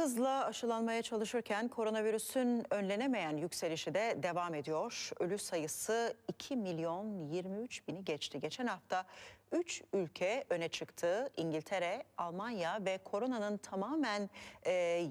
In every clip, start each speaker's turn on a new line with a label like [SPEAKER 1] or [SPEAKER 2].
[SPEAKER 1] hızla aşılanmaya çalışırken koronavirüsün önlenemeyen yükselişi de devam ediyor. Ölü sayısı 2 milyon 23 bini geçti. Geçen hafta 3 ülke öne çıktı. İngiltere, Almanya ve koronanın tamamen e,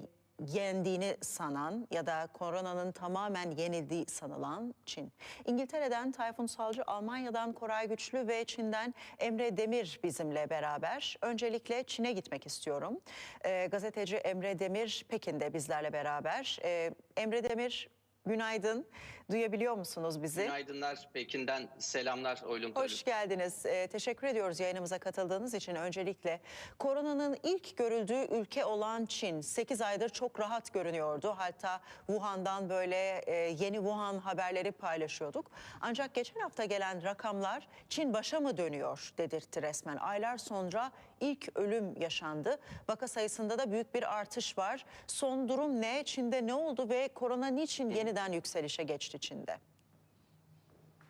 [SPEAKER 1] yendiğini sanan ya da koronanın tamamen yenildiği sanılan Çin. İngiltere'den Tayfun Salcı, Almanya'dan Koray Güçlü ve Çin'den Emre Demir bizimle beraber. Öncelikle Çin'e gitmek istiyorum. Ee, gazeteci Emre Demir Pekin'de bizlerle beraber. Ee, Emre Demir günaydın. Duyabiliyor musunuz bizi?
[SPEAKER 2] Günaydınlar. Pekin'den selamlar Oylum
[SPEAKER 1] Hoş geldiniz. Ee, teşekkür ediyoruz yayınımıza katıldığınız için öncelikle. Koronanın ilk görüldüğü ülke olan Çin 8 aydır çok rahat görünüyordu. Hatta Wuhan'dan böyle e, yeni Wuhan haberleri paylaşıyorduk. Ancak geçen hafta gelen rakamlar Çin başa mı dönüyor dedirtti resmen. Aylar sonra ilk ölüm yaşandı. Vaka sayısında da büyük bir artış var. Son durum ne? Çin'de ne oldu ve korona niçin yeniden yükselişe geçti Çin'de?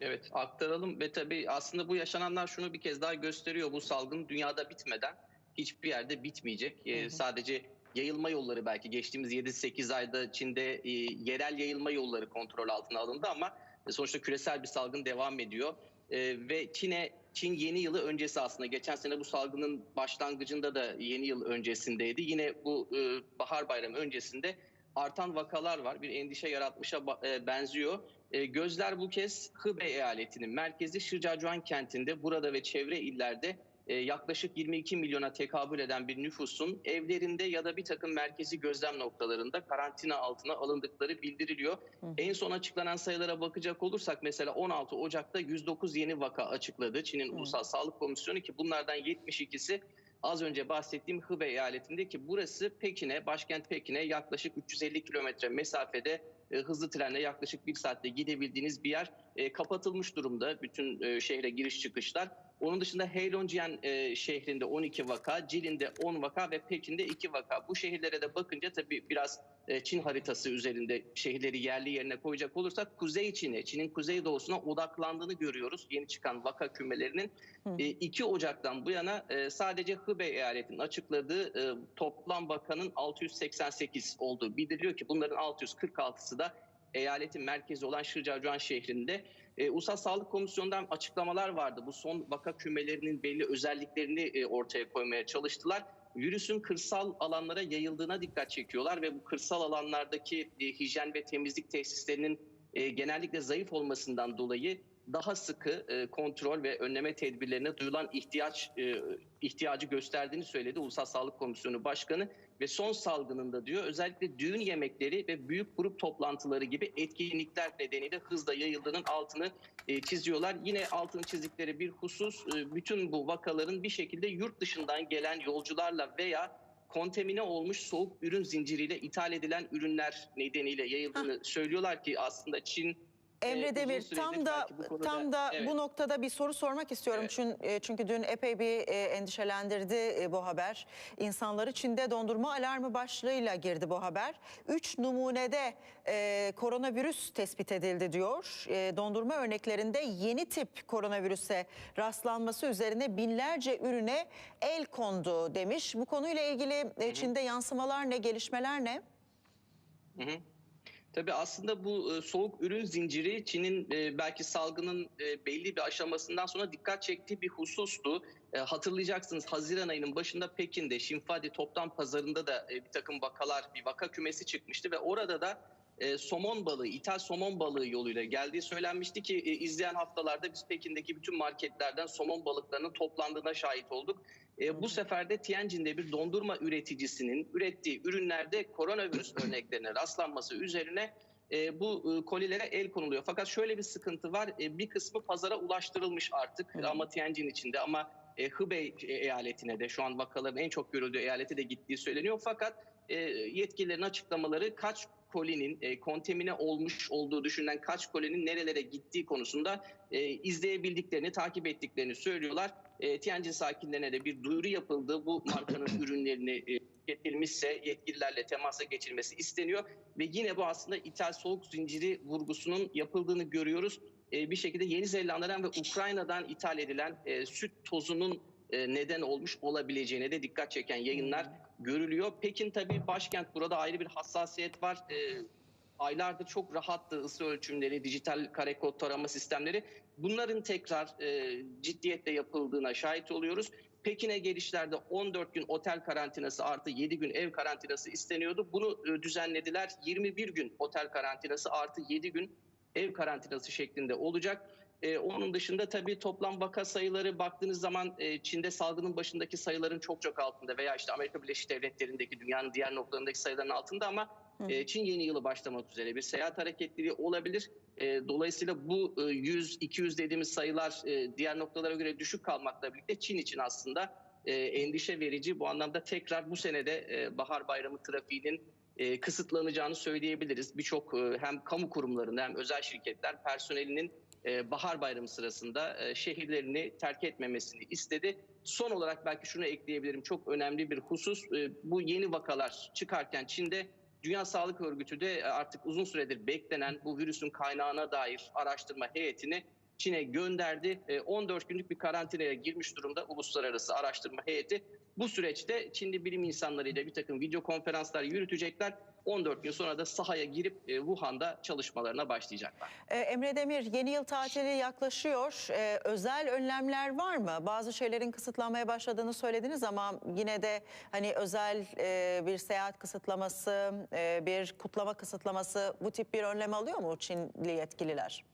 [SPEAKER 2] Evet aktaralım ve tabii aslında bu yaşananlar şunu bir kez daha gösteriyor. Bu salgın dünyada bitmeden hiçbir yerde bitmeyecek. Ee, sadece yayılma yolları belki geçtiğimiz 7-8 ayda Çin'de e, yerel yayılma yolları kontrol altına alındı ama sonuçta küresel bir salgın devam ediyor. Ee, ve Çin'e Çin yeni yılı öncesi aslında geçen sene bu salgının başlangıcında da yeni yıl öncesindeydi. Yine bu e, bahar bayramı öncesinde artan vakalar var. Bir endişe yaratmışa e, benziyor. E, Gözler bu kez Hubei eyaletinin merkezi Şırcacuan kentinde burada ve çevre illerde e, yaklaşık 22 milyona tekabül eden bir nüfusun evlerinde ya da bir takım merkezi gözlem noktalarında karantina altına alındıkları bildiriliyor. En son açıklanan sayılara bakacak olursak mesela 16 Ocak'ta 109 yeni vaka açıkladı Çin'in Ulusal Sağlık Komisyonu ki bunlardan 72'si az önce bahsettiğim Hubei eyaletinde ki burası Pekin'e, başkent Pekin'e yaklaşık 350 kilometre mesafede e, hızlı trenle yaklaşık bir saatte gidebildiğiniz bir yer E, kapatılmış durumda bütün e, şehre giriş çıkışlar. Onun dışında Heilongjiang e, şehrinde 12 vaka, Cilin'de 10 vaka ve Pekin'de 2 vaka. Bu şehirlere de bakınca tabii biraz e, Çin haritası üzerinde şehirleri yerli yerine koyacak olursak Kuzey Çin'e, Çin'in kuzeydoğusuna odaklandığını görüyoruz. Yeni çıkan vaka kümelerinin E, 2 Ocak'tan bu yana e, sadece Hubei eyaletinin açıkladığı e, toplam vakanın 688 olduğu bildiriliyor ki bunların 646'sı da eyaletin merkezi olan Şırcacuan şehrinde. E, Ulusal Sağlık Komisyonu'ndan açıklamalar vardı. Bu son vaka kümelerinin belli özelliklerini e, ortaya koymaya çalıştılar. Virüsün kırsal alanlara yayıldığına dikkat çekiyorlar ve bu kırsal alanlardaki e, hijyen ve temizlik tesislerinin e, genellikle zayıf olmasından dolayı daha sıkı e, kontrol ve önleme tedbirlerine duyulan ihtiyaç e, ihtiyacı gösterdiğini söyledi Ulusal Sağlık Komisyonu Başkanı ve son salgınında diyor özellikle düğün yemekleri ve büyük grup toplantıları gibi etkinlikler nedeniyle hızla yayıldığının altını e, çiziyorlar. Yine altını çizdikleri bir husus e, bütün bu vakaların bir şekilde yurt dışından gelen yolcularla veya kontamine olmuş soğuk ürün zinciriyle ithal edilen ürünler nedeniyle yayıldığını söylüyorlar ki aslında Çin
[SPEAKER 1] Emre
[SPEAKER 2] uzun
[SPEAKER 1] Demir tam da
[SPEAKER 2] konuda-
[SPEAKER 1] tam da
[SPEAKER 2] Evet.
[SPEAKER 1] bu noktada bir soru sormak istiyorum.
[SPEAKER 2] Evet.
[SPEAKER 1] Çünkü, çünkü dün epey bir e, endişelendirdi e, bu haber. İnsanları Çin'de dondurma alarmı başlığıyla girdi bu haber. Üç numunede e, koronavirüs tespit edildi diyor. E, dondurma örneklerinde yeni tip koronavirüse rastlanması üzerine binlerce ürüne el kondu demiş. Bu konuyla ilgili e, Çin'de yansımalar ne, gelişmeler ne?
[SPEAKER 2] Hı hı. Tabii aslında bu e, soğuk ürün zinciri Çin'in e, belki salgının e, belli bir aşamasından sonra dikkat çektiği bir husustu. Hatırlayacaksınız Haziran ayının başında Pekin'de Şinfadi toptan pazarında da bir takım vakalar, bir vaka kümesi çıkmıştı ve orada da somon balığı, ithal somon balığı yoluyla geldiği söylenmişti ki izleyen haftalarda biz Pekin'deki bütün marketlerden somon balıklarının toplandığına şahit olduk. E, bu sefer de Tianjin'de bir dondurma üreticisinin ürettiği ürünlerde koronavirüs örneklerine rastlanması üzerine e, bu e, kolilere el konuluyor. Fakat şöyle bir sıkıntı var. E, bir kısmı pazara ulaştırılmış artık ama Tianjin içinde ama e, Hubei eyaletine de şu an vakaların en çok görüldüğü eyalete de gittiği söyleniyor. Fakat e, yetkililerin açıklamaları kaç kolinin e, kontamine olmuş olduğu düşünülen kaç kolinin nerelere gittiği konusunda e, izleyebildiklerini, takip ettiklerini söylüyorlar. E, Tianjin sakinlerine de bir duyuru yapıldı. Bu markanın ürünlerini e, getirilmişse yetkililerle temasa geçilmesi isteniyor. Ve yine bu aslında ithal soğuk zinciri vurgusunun yapıldığını görüyoruz. E, bir şekilde Yeni Zelanda'dan ve Ukrayna'dan ithal edilen e, süt tozunun e, neden olmuş olabileceğine de dikkat çeken yayınlar görülüyor. Pekin tabii başkent burada ayrı bir hassasiyet var. E, aylardır çok rahattı ısı ölçümleri, dijital kare kod tarama sistemleri. Bunların tekrar e, ciddiyetle yapıldığına şahit oluyoruz. Pekin'e gelişlerde 14 gün otel karantinası artı 7 gün ev karantinası isteniyordu. Bunu e, düzenlediler. 21 gün otel karantinası artı 7 gün ev karantinası şeklinde olacak. Ee, onun dışında tabii toplam vaka sayıları baktığınız zaman e, Çin'de salgının başındaki sayıların çok çok altında veya işte Amerika Birleşik Devletleri'ndeki dünyanın diğer noktalarındaki sayıların altında ama e, Çin yeni yılı başlamak üzere bir seyahat hareketliliği olabilir. E, dolayısıyla bu e, 100-200 dediğimiz sayılar e, diğer noktalara göre düşük kalmakla birlikte Çin için aslında e, endişe verici. Bu anlamda tekrar bu senede e, bahar bayramı trafiğinin e, kısıtlanacağını söyleyebiliriz. Birçok e, hem kamu kurumlarında hem özel şirketler personelinin e, bahar bayramı sırasında e, şehirlerini terk etmemesini istedi. Son olarak belki şunu ekleyebilirim. Çok önemli bir husus. E, bu yeni vakalar çıkarken Çin'de Dünya Sağlık Örgütü de e, artık uzun süredir beklenen bu virüsün kaynağına dair araştırma heyetini Çin'e gönderdi. E, 14 günlük bir karantinaya girmiş durumda uluslararası araştırma heyeti. Bu süreçte Çinli bilim insanlarıyla bir takım video konferanslar yürütecekler. 14 gün sonra da sahaya girip e, Wuhan'da çalışmalarına başlayacaklar.
[SPEAKER 1] Ee, Emre Demir yeni yıl tatili yaklaşıyor. Özel önlemler var mı? Bazı şeylerin kısıtlanmaya başladığını söylediniz ama yine de hani özel e, bir seyahat kısıtlaması, e, bir kutlama kısıtlaması bu tip bir önlem alıyor mu Çinli yetkililer?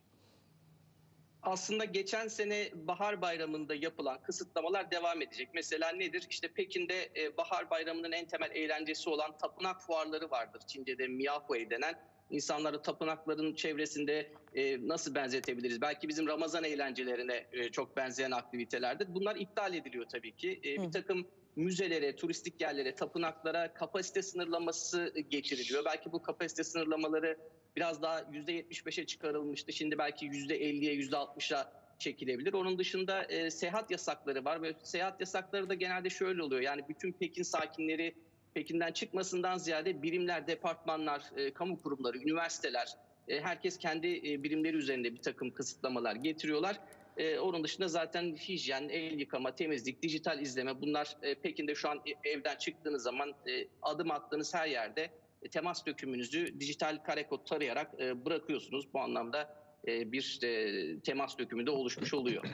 [SPEAKER 2] Aslında geçen sene bahar bayramında yapılan kısıtlamalar devam edecek. Mesela nedir? İşte Pekin'de e, bahar bayramının en temel eğlencesi olan tapınak fuarları vardır. Çince'de Miyahui denen. İnsanları tapınakların çevresinde e, nasıl benzetebiliriz? Belki bizim Ramazan eğlencelerine e, çok benzeyen aktivitelerdir. Bunlar iptal ediliyor tabii ki. E, bir takım müzelere, turistik yerlere, tapınaklara kapasite sınırlaması getiriliyor. Belki bu kapasite sınırlamaları biraz daha %75'e çıkarılmıştı. Şimdi belki %50'ye, %60'a çekilebilir. Onun dışında e, seyahat yasakları var ve seyahat yasakları da genelde şöyle oluyor. Yani bütün Pekin sakinleri Pekin'den çıkmasından ziyade birimler, departmanlar, e, kamu kurumları, üniversiteler, e, herkes kendi e, birimleri üzerinde bir takım kısıtlamalar getiriyorlar. E, onun dışında zaten hijyen, el yıkama, temizlik, dijital izleme bunlar e, Pekin'de şu an e, evden çıktığınız zaman e, adım attığınız her yerde e, temas dökümünüzü dijital kare kod tarayarak e, bırakıyorsunuz. Bu anlamda e, bir e, temas dökümü de oluşmuş oluyor.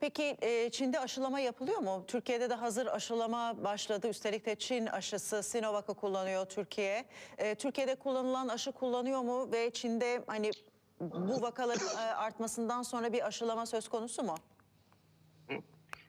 [SPEAKER 1] Peki Çin'de aşılama yapılıyor mu? Türkiye'de de hazır aşılama başladı. Üstelik de Çin aşısı Sinovac'ı kullanıyor Türkiye. Türkiye'de kullanılan aşı kullanıyor mu ve Çin'de hani bu vakaların e, artmasından sonra bir aşılama söz konusu mu?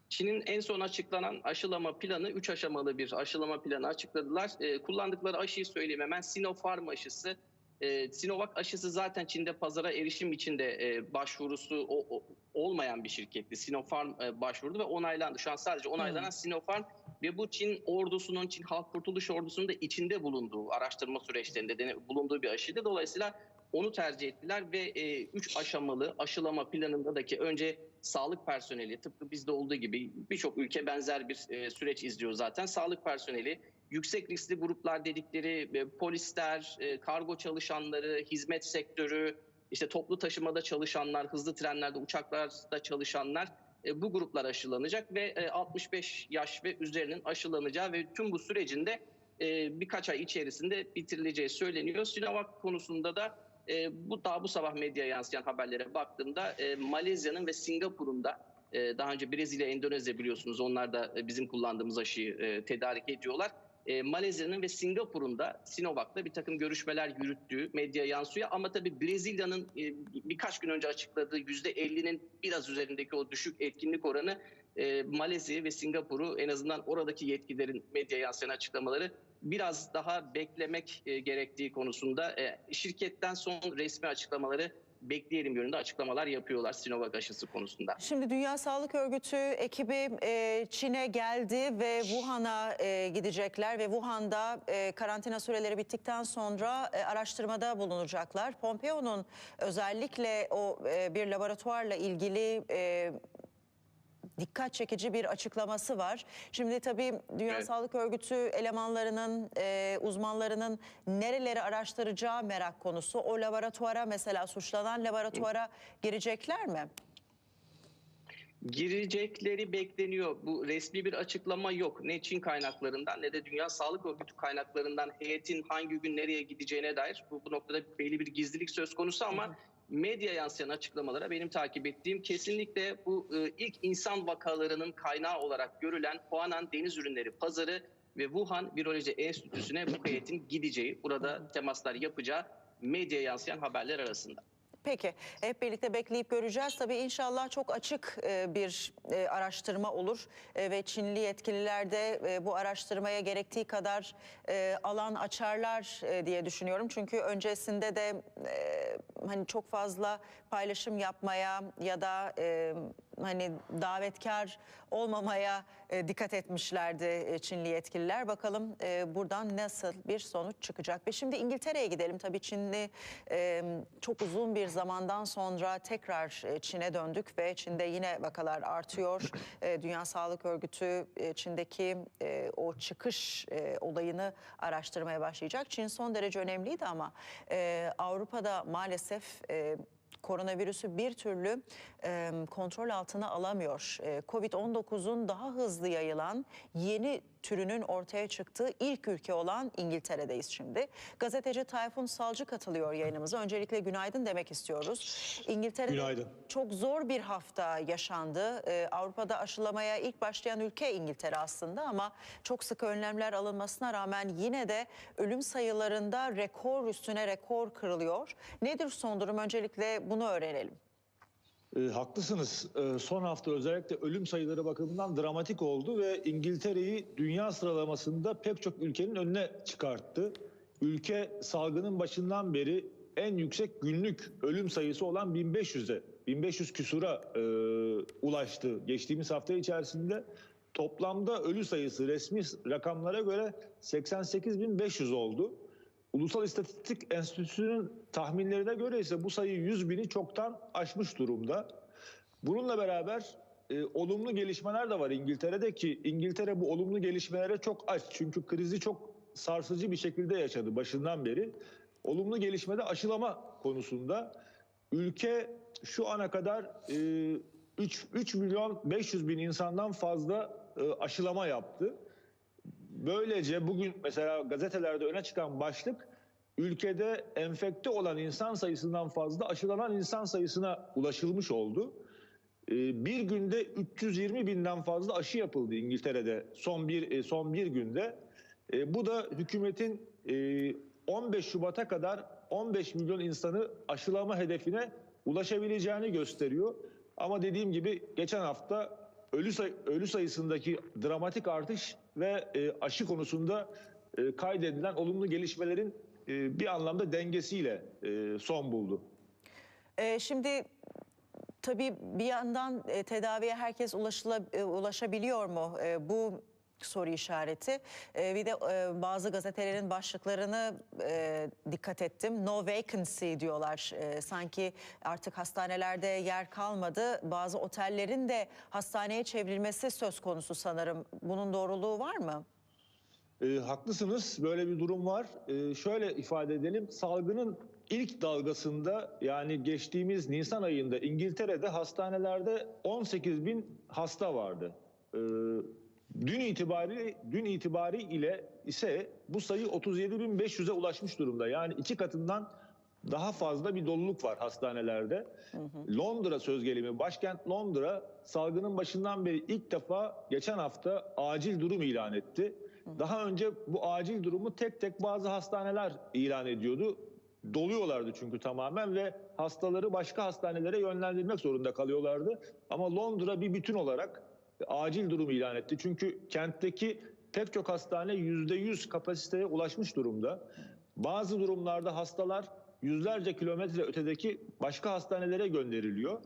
[SPEAKER 2] Çin'in en son açıklanan aşılama planı 3 aşamalı bir aşılama planı açıkladılar. E, kullandıkları aşıyı söyleyeyim hemen Sinopharm aşısı. E, Sinovac aşısı zaten Çin'de pazara erişim içinde e, başvurusu o, o, olmayan bir şirketti. Sinopharm e, başvurdu ve onaylandı. Şu an sadece onaylanan Sinopharm ve bu Çin ordusunun, Çin Halk Kurtuluş Ordusu'nun da içinde bulunduğu araştırma süreçlerinde de, bulunduğu bir aşıydı. Dolayısıyla onu tercih ettiler ve 3 aşamalı aşılama planındaki önce sağlık personeli tıpkı bizde olduğu gibi birçok ülke benzer bir e, süreç izliyor zaten. Sağlık personeli, yüksek riskli gruplar dedikleri e, polisler, e, kargo çalışanları, hizmet sektörü, işte toplu taşımada çalışanlar, hızlı trenlerde, uçaklarda çalışanlar e, bu gruplar aşılanacak ve e, 65 yaş ve üzerinin aşılanacağı ve tüm bu sürecinde e, birkaç ay içerisinde bitirileceği söyleniyor. Sinovac konusunda da e, bu daha bu sabah medya yansıyan haberlere baktığımda e, Malezya'nın ve Singapur'un da e, daha önce Brezilya, Endonezya biliyorsunuz onlar da e, bizim kullandığımız aşıyı e, tedarik ediyorlar. E, Malezya'nın ve Singapur'un da Sinovac'la bir takım görüşmeler yürüttüğü medya yansıyor. Ama tabii Brezilya'nın e, birkaç gün önce açıkladığı %50'nin biraz üzerindeki o düşük etkinlik oranı e, Malezya ve Singapur'u en azından oradaki yetkililerin medya yansıyan açıklamaları biraz daha beklemek e, gerektiği konusunda e, şirketten son resmi açıklamaları bekleyelim yönünde açıklamalar yapıyorlar Sinovac aşısı konusunda.
[SPEAKER 1] Şimdi Dünya Sağlık Örgütü ekibi e, Çin'e geldi ve Wuhan'a e, gidecekler ve Wuhan'da e, karantina süreleri bittikten sonra e, araştırmada bulunacaklar. Pompeo'nun özellikle o e, bir laboratuvarla ilgili e, dikkat çekici bir açıklaması var. Şimdi tabii Dünya
[SPEAKER 2] Evet.
[SPEAKER 1] Sağlık Örgütü elemanlarının, e, uzmanlarının nereleri araştıracağı merak konusu. O laboratuvara mesela suçlanan laboratuvara girecekler mi?
[SPEAKER 2] Girecekleri bekleniyor. Bu resmi bir açıklama yok. Ne Çin kaynaklarından ne de Dünya Sağlık Örgütü kaynaklarından heyetin hangi gün nereye gideceğine dair bu, bu noktada belli bir gizlilik söz konusu ama medya yansıyan açıklamalara benim takip ettiğim kesinlikle bu e, ilk insan vakalarının kaynağı olarak görülen Huanan Deniz Ürünleri Pazarı ve Wuhan Viroloji Enstitüsü'ne bu heyetin gideceği, burada temaslar yapacağı medya yansıyan haberler arasında.
[SPEAKER 1] Peki hep birlikte bekleyip göreceğiz. Tabii inşallah çok açık e, bir e, araştırma olur E, ve Çinli yetkililer de bu araştırmaya gerektiği kadar alan açarlar diye düşünüyorum. Çünkü öncesinde de hani çok fazla paylaşım yapmaya ya da hani davetkar olmamaya e, dikkat etmişlerdi e, Çinli yetkililer. Bakalım e, buradan nasıl bir sonuç çıkacak. Ve şimdi İngiltere'ye gidelim. Tabii Çinli e, çok uzun bir zamandan sonra tekrar e, Çin'e döndük ve Çin'de yine vakalar artıyor. E, Dünya Sağlık Örgütü e, Çin'deki e, o çıkış e, olayını araştırmaya başlayacak. Çin son derece önemliydi ama e, Avrupa'da maalesef e, koronavirüsü bir türlü e, kontrol altına alamıyor. E, Covid-19'un daha hızlı yayılan yeni türünün ortaya çıktığı ilk ülke olan İngiltere'deyiz şimdi. Gazeteci Tayfun Salcı katılıyor yayınımıza. Öncelikle günaydın demek istiyoruz. İngiltere'de
[SPEAKER 3] Günaydın.
[SPEAKER 1] çok zor bir hafta yaşandı. Ee, Avrupa'da aşılamaya ilk başlayan ülke İngiltere aslında ama çok sıkı önlemler alınmasına rağmen yine de ölüm sayılarında rekor üstüne rekor kırılıyor. Nedir son durum? Öncelikle bunu öğrenelim.
[SPEAKER 3] E, haklısınız. E, son hafta özellikle ölüm sayıları bakımından dramatik oldu ve İngiltere'yi dünya sıralamasında pek çok ülkenin önüne çıkarttı. Ülke salgının başından beri en yüksek günlük ölüm sayısı olan 1500'e, 1500 küsura e, ulaştı. Geçtiğimiz hafta içerisinde toplamda ölü sayısı resmi rakamlara göre 88.500 oldu. Ulusal İstatistik Enstitüsü'nün tahminlerine göre ise bu sayı 100 bini çoktan aşmış durumda. Bununla beraber e, olumlu gelişmeler de var İngiltere'de ki İngiltere bu olumlu gelişmelere çok aç. Çünkü krizi çok sarsıcı bir şekilde yaşadı başından beri. Olumlu gelişmede aşılama konusunda ülke şu ana kadar e, 3, 3 milyon 500 bin insandan fazla e, aşılama yaptı. Böylece bugün mesela gazetelerde öne çıkan başlık ülkede enfekte olan insan sayısından fazla aşılanan insan sayısına ulaşılmış oldu. Ee, Bir günde 320 binden fazla aşı yapıldı İngiltere'de son bir e, son bir günde. E, Bu da hükümetin e, 15 Şubat'a kadar 15 milyon insanı aşılama hedefine ulaşabileceğini gösteriyor. Ama dediğim gibi geçen hafta ölü, say- ölü sayısındaki dramatik artış ve e, aşı konusunda e, kaydedilen olumlu gelişmelerin e, bir anlamda dengesiyle e, son buldu.
[SPEAKER 1] Ee, şimdi tabii bir yandan e, tedaviye herkes ulaşıla, e, ulaşabiliyor mu? E, bu soru işareti. E, bir de e, bazı gazetelerin başlıklarını e, dikkat ettim. No vacancy diyorlar. E, sanki artık hastanelerde yer kalmadı. Bazı otellerin de hastaneye çevrilmesi söz konusu sanırım. Bunun doğruluğu var mı?
[SPEAKER 3] E, haklısınız. Böyle bir durum var. E, şöyle ifade edelim. Salgının ilk dalgasında yani geçtiğimiz Nisan ayında İngiltere'de hastanelerde 18 bin hasta vardı. E, dün itibari dün itibari ile ise bu sayı 37.500'e ulaşmış durumda. Yani iki katından daha fazla bir doluluk var hastanelerde. Londra söz gelimi, başkent Londra salgının başından beri ilk defa geçen hafta acil durum ilan etti. Daha önce bu acil durumu tek tek bazı hastaneler ilan ediyordu. Doluyorlardı çünkü tamamen ve hastaları başka hastanelere yönlendirmek zorunda kalıyorlardı. Ama Londra bir bütün olarak acil durum ilan etti. Çünkü kentteki pek çok hastane %100 kapasiteye ulaşmış durumda. Bazı durumlarda hastalar yüzlerce kilometre ötedeki başka hastanelere gönderiliyor.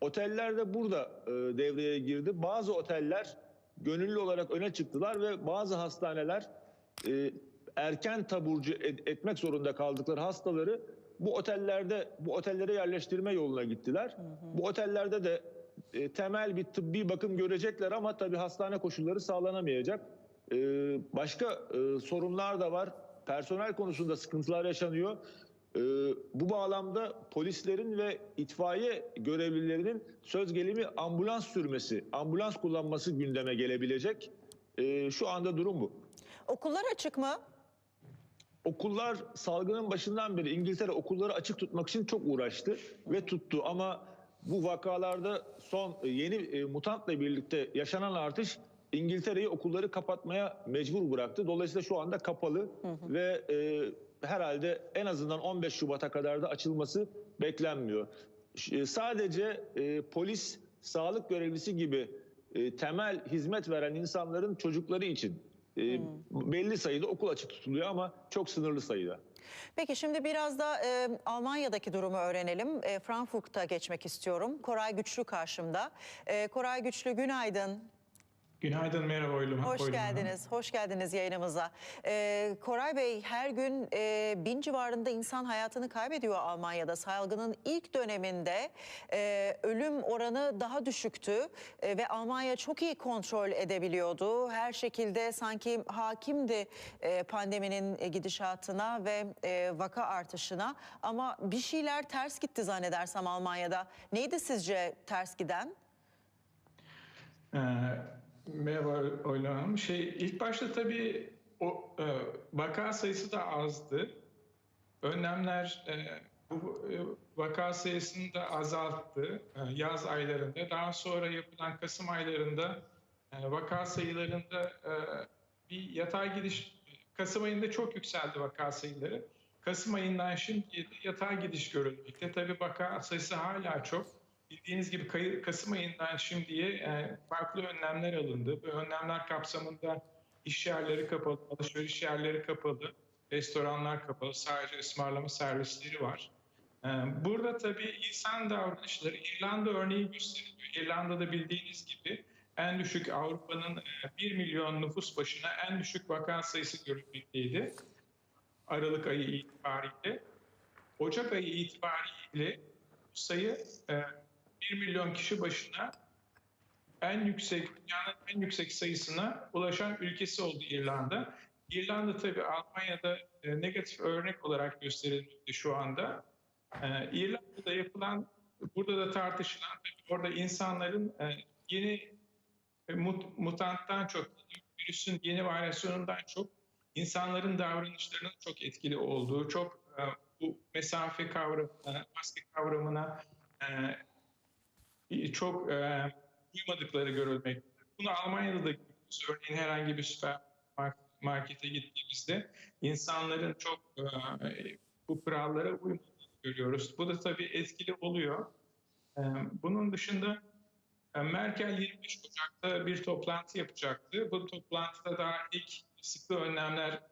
[SPEAKER 3] Oteller de burada e, devreye girdi. Bazı oteller gönüllü olarak öne çıktılar ve bazı hastaneler e, erken taburcu ed- etmek zorunda kaldıkları hastaları bu otellerde bu otellere yerleştirme yoluna gittiler. Bu otellerde de e, temel bir tıbbi bakım görecekler ama tabii hastane koşulları sağlanamayacak. E, başka e, sorunlar da var. Personel konusunda sıkıntılar yaşanıyor. Ee, bu bağlamda polislerin ve itfaiye görevlilerinin söz gelimi ambulans sürmesi, ambulans kullanması gündeme gelebilecek. Ee, şu anda durum bu.
[SPEAKER 1] Okullar açık mı?
[SPEAKER 3] Okullar salgının başından beri İngiltere okulları açık tutmak için çok uğraştı ve tuttu ama bu vakalarda son e, yeni e, mutantla birlikte yaşanan artış İngiltere'yi okulları kapatmaya mecbur bıraktı. Dolayısıyla şu anda kapalı ve e, herhalde en azından 15 Şubat'a kadar da açılması beklenmiyor. E, Sadece e, polis, sağlık görevlisi gibi e, temel hizmet veren insanların çocukları için e, belli sayıda okul açık tutuluyor ama çok sınırlı sayıda.
[SPEAKER 1] Peki şimdi biraz da e, Almanya'daki durumu öğrenelim. E, Frankfurt'a geçmek istiyorum. Koray Güçlü karşımda. E, Koray Güçlü günaydın.
[SPEAKER 4] Günaydın, merhaba Oylum.
[SPEAKER 1] Hoş
[SPEAKER 4] Oylum Hanım.
[SPEAKER 1] geldiniz. Hoş geldiniz yayınımıza. E, Koray Bey her gün e, bin civarında insan hayatını kaybediyor Almanya'da. Salgının ilk döneminde e, ölüm oranı daha düşüktü E, ve Almanya çok iyi kontrol edebiliyordu. Her şekilde sanki hakimdi e, pandeminin gidişatına ve e, vaka artışına. Ama bir şeyler ters gitti zannedersem Almanya'da. Neydi sizce ters giden?
[SPEAKER 4] Ee, merhaba Oylum Hanım. Şey, ilk başta tabii o e, vaka sayısı da azdı. Önlemler e, bu e, vaka sayısını da azalttı e, yaz aylarında. Daha sonra yapılan Kasım aylarında e, vaka sayılarında e, bir yatay gidiş, Kasım ayında çok yükseldi vaka sayıları. Kasım ayından şimdi yatay gidiş görülmekte. Tabii vaka sayısı hala çok. Bildiğiniz gibi Kasım ayından şimdiye e, farklı önlemler alındı. Bu önlemler kapsamında iş yerleri kapalı, alışveriş yerleri kapalı, restoranlar kapalı, sadece ısmarlama servisleri var. E, Burada tabii insan davranışları İrlanda örneği gösteriliyor. İrlanda'da bildiğiniz gibi en düşük Avrupa'nın e, 1 milyon nüfus başına en düşük vaka sayısı görülmekteydi. Aralık ayı itibariyle. Ocak ayı itibariyle sayı e, 1 milyon kişi başına en yüksek, dünyanın en yüksek sayısına ulaşan ülkesi oldu İrlanda. İrlanda tabii Almanya'da e, negatif örnek olarak gösterilmekte şu anda. E, İrlanda'da yapılan, burada da tartışılan, orada insanların e, yeni mut, mutanttan çok, virüsün yeni varyasyonundan çok insanların davranışlarının çok etkili olduğu, çok bu mesafe kavramına, maske kavramına çok e, uymadıkları görülmekte. Bunu Almanya'da da görüyoruz. Örneğin herhangi bir süpermarkete gittiğimizde insanların çok e, bu kurallara uymadığını görüyoruz. Bu da tabii etkili oluyor. E, bunun dışında e, Merkel 25 Ocak'ta bir toplantı yapacaktı. Bu toplantıda daha ilk sıkı önlemler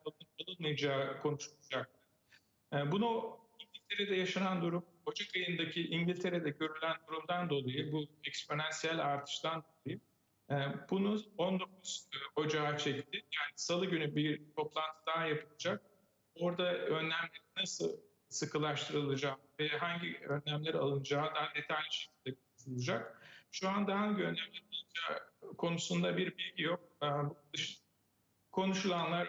[SPEAKER 4] alınmayacağı konuşulacaktı. E, Bunu İngiltere'de yaşanan durum, Ocak ayındaki İngiltere'de görülen durumdan dolayı, bu eksponansiyel artıştan dolayı e, bunu 19 Ocağı çekti. Yani salı günü bir toplantı daha yapılacak. Orada önlemler nasıl sıkılaştırılacağı ve hangi önlemler alınacağı daha detaylı şekilde konuşulacak. Şu anda hangi önlemler alınacağı konusunda bir bilgi yok. E, Konuşulanlar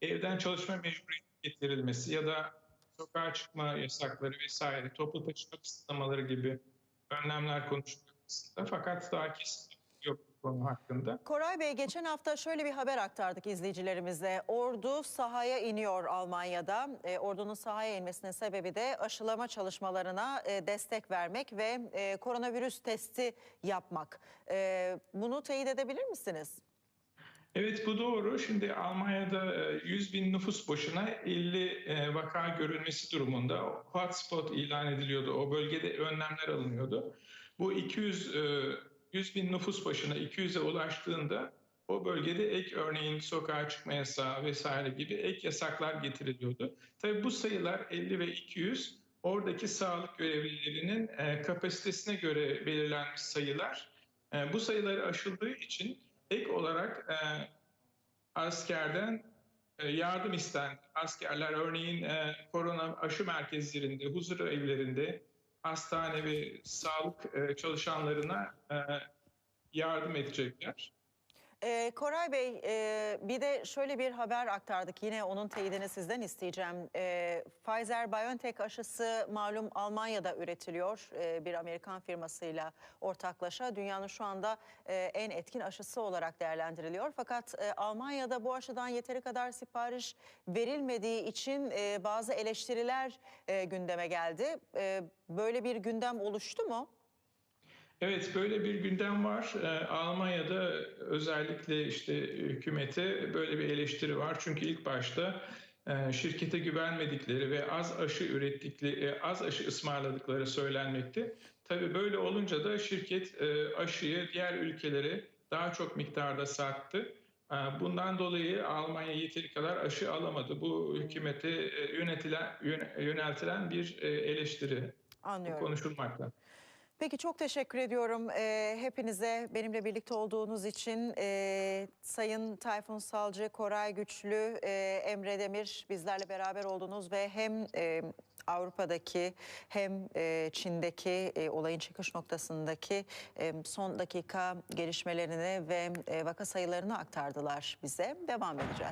[SPEAKER 4] evden çalışma mecburiyeti getirilmesi ya da sokağa çıkma yasakları vesaire, toplu taşıma kısıtlamaları gibi önlemler konuşulmaktasında. Fakat daha kesin yok bu konu hakkında.
[SPEAKER 1] Koray Bey geçen hafta şöyle bir haber aktardık izleyicilerimize. Ordu sahaya iniyor Almanya'da. E, ordunun sahaya inmesinin sebebi de aşılama çalışmalarına e, destek vermek ve e, koronavirüs testi yapmak. E, bunu teyit edebilir misiniz?
[SPEAKER 4] Evet bu doğru. Şimdi Almanya'da e, 100 bin nüfus başına 50 e, vaka görülmesi durumunda hotspot ilan ediliyordu. O bölgede önlemler alınıyordu. Bu 200 e, 100 bin nüfus başına 200'e ulaştığında o bölgede ek örneğin sokağa çıkma yasağı vesaire gibi ek yasaklar getiriliyordu. Tabii bu sayılar 50 ve 200 oradaki sağlık görevlilerinin e, kapasitesine göre belirlenmiş sayılar. E, bu sayıları aşıldığı için ek olarak e, askerden e, yardım istendi. Askerler örneğin e, korona aşı merkezlerinde, huzur evlerinde, hastane ve sağlık e, çalışanlarına e, yardım edecekler.
[SPEAKER 1] Ee, Koray Bey, e, bir de şöyle bir haber aktardık. Yine onun teyidini sizden isteyeceğim. Ee, Pfizer-BioNTech aşısı malum Almanya'da üretiliyor. Ee, bir Amerikan firmasıyla ortaklaşa. Dünyanın şu anda e, en etkin aşısı olarak değerlendiriliyor. Fakat e, Almanya'da bu aşıdan yeteri kadar sipariş verilmediği için e, bazı eleştiriler e, gündeme geldi. E, böyle bir gündem oluştu mu?
[SPEAKER 4] Evet böyle bir gündem var. Ee, Almanya'da özellikle işte hükümete böyle bir eleştiri var. Çünkü ilk başta e, şirkete güvenmedikleri ve az aşı ürettikleri, e, az aşı ısmarladıkları söylenmekte. Tabii böyle olunca da şirket e, aşıyı diğer ülkelere daha çok miktarda sattı. Bundan dolayı Almanya yeteri kadar aşı alamadı. Bu hükümete yönetilen yöne- yöneltilen bir eleştiri.
[SPEAKER 1] Anlıyorum.
[SPEAKER 4] konuşulmakta.
[SPEAKER 1] Peki çok teşekkür ediyorum Ee, hepinize benimle birlikte olduğunuz için. Ee, Sayın Tayfun Salcı, Koray Güçlü, e, Emre Demir bizlerle beraber oldunuz ve hem e, Avrupa'daki hem e, Çin'deki e, olayın çıkış noktasındaki e, son dakika gelişmelerini ve e, vaka sayılarını aktardılar bize. Devam edeceğiz.